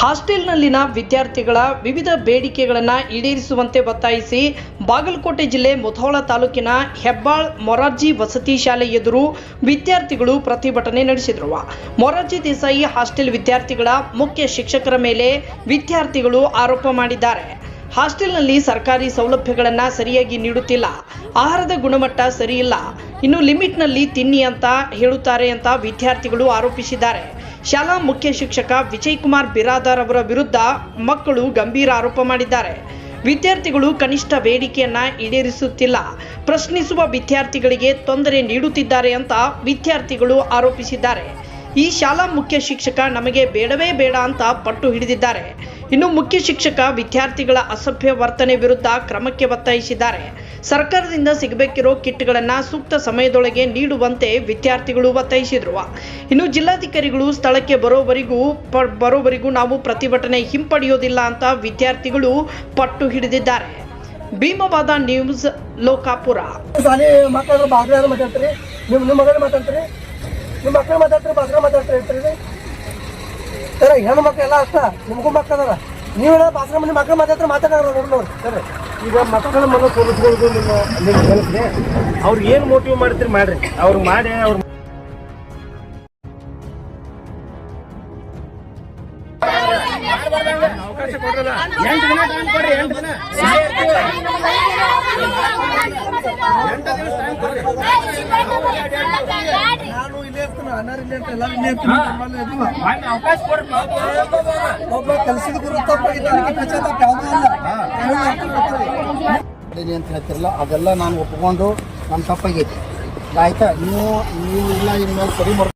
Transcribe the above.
ಹಾಸ್ಟೆಲ್ನಲ್ಲಿನ ವಿದ್ಯಾರ್ಥಿಗಳ ವಿವಿಧ ಬೇಡಿಕೆಗಳನ್ನು ಈಡೇರಿಸುವಂತೆ ಒತ್ತಾಯಿಸಿ ಬಾಗಲಕೋಟೆ ಜಿಲ್ಲೆ ಮುಧೋಳ ತಾಲೂಕಿನ ಹೆಬ್ಬಾಳ್ ಮೊರಾರ್ಜಿ ವಸತಿ ಶಾಲೆ ಎದುರು ವಿದ್ಯಾರ್ಥಿಗಳು ಪ್ರತಿಭಟನೆ ನಡೆಸಿದರು. ಮೊರಾರ್ಜಿ ದೇಸಾಯಿ ಹಾಸ್ಟೆಲ್ ವಿದ್ಯಾರ್ಥಿಗಳ ಮುಖ್ಯ ಶಿಕ್ಷಕರ ಮೇಲೆ ವಿದ್ಯಾರ್ಥಿಗಳು ಆರೋಪ ಮಾಡಿದ್ದಾರೆ. ಹಾಸ್ಟೆಲ್ನಲ್ಲಿ ಸರ್ಕಾರಿ ಸೌಲಭ್ಯಗಳನ್ನು ಸರಿಯಾಗಿ ನೀಡುತ್ತಿಲ್ಲ. ಆಹಾರದ ಗುಣಮಟ್ಟ ಸರಿಯಿಲ್ಲ. ಇನ್ನು ಲಿಮಿಟ್ನಲ್ಲಿ ತಿನ್ನಿ ಅಂತ ಹೇಳುತ್ತಾರೆ ಅಂತ ವಿದ್ಯಾರ್ಥಿಗಳು ಆರೋಪಿಸಿದ್ದಾರೆ. ಶಾಲಾ ಮುಖ್ಯ ಶಿಕ್ಷಕ ವಿಜಯ್ ಕುಮಾರ್ ಬಿರಾದಾರ್ ಅವರ ವಿರುದ್ಧ ಮಕ್ಕಳು ಗಂಭೀರ ಆರೋಪ ಮಾಡಿದ್ದಾರೆ. ವಿದ್ಯಾರ್ಥಿಗಳು ಕನಿಷ್ಠ ಬೇಡಿಕೆಯನ್ನ ಈಡೇರಿಸುತ್ತಿಲ್ಲ. ಪ್ರಶ್ನಿಸುವ ವಿದ್ಯಾರ್ಥಿಗಳಿಗೆ ತೊಂದರೆ ನೀಡುತ್ತಿದ್ದಾರೆ ಅಂತ ವಿದ್ಯಾರ್ಥಿಗಳು ಆರೋಪಿಸಿದ್ದಾರೆ. ಈ ಶಾಲಾ ಮುಖ್ಯ ಶಿಕ್ಷಕ ನಮಗೆ ಬೇಡವೇ ಬೇಡ ಅಂತ ಪಟ್ಟು ಹಿಡಿದಿದ್ದಾರೆ. ಇನ್ನು ಮುಖ್ಯ ಶಿಕ್ಷಕ ವಿದ್ಯಾರ್ಥಿಗಳ ಅಸಭ್ಯ ವರ್ತನೆ ವಿರುದ್ಧ ಕ್ರಮಕ್ಕೆ ಒತ್ತಾಯಿಸಿದ್ದಾರೆ. ಸರ್ಕಾರದಿಂದ ಸಿಗಬೇಕಿರೋ ಕಿಟ್ಗಳನ್ನು ಸೂಕ್ತ ಸಮಯದೊಳಗೆ ನೀಡುವಂತೆ ವಿದ್ಯಾರ್ಥಿಗಳು ಒತ್ತಾಯಿಸಿದರು. ಇನ್ನು ಜಿಲ್ಲಾಧಿಕಾರಿಗಳು ಸ್ಥಳಕ್ಕೆ ಬರೋವರೆಗೂ ಬರೋವರೆಗೂ ನಾವು ಪ್ರತಿಭಟನೆ ಹಿಂಪಡೆಯೋದಿಲ್ಲ ಅಂತ ವಿದ್ಯಾರ್ಥಿಗಳು ಪಟ್ಟು ಹಿಡಿದಿದ್ದಾರೆ. ಭೀಮವಾದ ನ್ಯೂಸ್ ಲೋಕಾಪುರ. ಮಾತ್ರ ಯಾರು ನಿಮ್ಮ ಮಾತಾಡ್ತೀರಿ. ಮಕ್ಕಳು ಮಾತಾಡ್ತಾರೆ. ಮಾತಾಡ್ತೀರಿ ಸರ್ ಹೆಣ್ಣು ಮಕ್ಳು ಎಲ್ಲ ಅಷ್ಟ ನಿಮಗೂ ಮಕ್ಕಳ ಅದಾರ. ನೀವು ಬಾಸರ ಮನೆ ಮಕ್ಕಳು ಮಾತಾಡ್ತಾರೆ ಮಾತಾಡೋರು ನೋಡಿ ನೋಡಿ ಸರ್. ಈಗ ಮಕ್ಕಳ ಮನ ತೋರಿಸ್ಕೊಳ್ಳೋದು ನಿಮ್ಮ ನಿಮ್ಮ ಅವ್ರು ಅವ್ರಿಗೆ ಏನು ಮೋಟಿವ್ ಮಾಡ್ತೀರಿ ಮಾಡ್ರಿ. ಅವ್ರು ಮಾಡಿ ಅವ್ರು ಅವಕಾಶ ಕೊಡ್ರಲ್ಲ. ಎಂಟು ದಿನ ಟೈಮ್ ಕೊಡ್ರಿ ಎಂಟು ದಿನ ಎಂಟು ದಿವಸ ಟೈಮ್ ಕೊಡ್ರಿ ನಾನು ಇಲ್ಲೇ ಇರ್ತೀನಿ ಅನ್ನಾರು ಇಲ್ಲೇ ಇರ್ತೀನಿ ಎಲ್ಲರೂ ಇಲ್ಲೇ ಇರ್ತೀನಿ ನಮ್ಮಲ್ಲಿ ಇದ್ದೀವಿ. ಮಾಡಿ ಅವಕಾಶ ಒಬ್ಬ ಕೆಲಸದ ಗುರು ಅಂತ ಹೇಳ್ತಿರಲ್ಲ ಅದೆಲ್ಲ ನಾನು ಒಪ್ಕೊಂಡು ನಮ್ಮ ತಪ್ಪಾಗೈತಿ. ಆಯ್ತಾ? ನೀವು ನೀವು ಇಲ್ಲ ಇನ್ಮೇಲೆ ಸರಿ ಮಾಡ್ಕೊಂಡು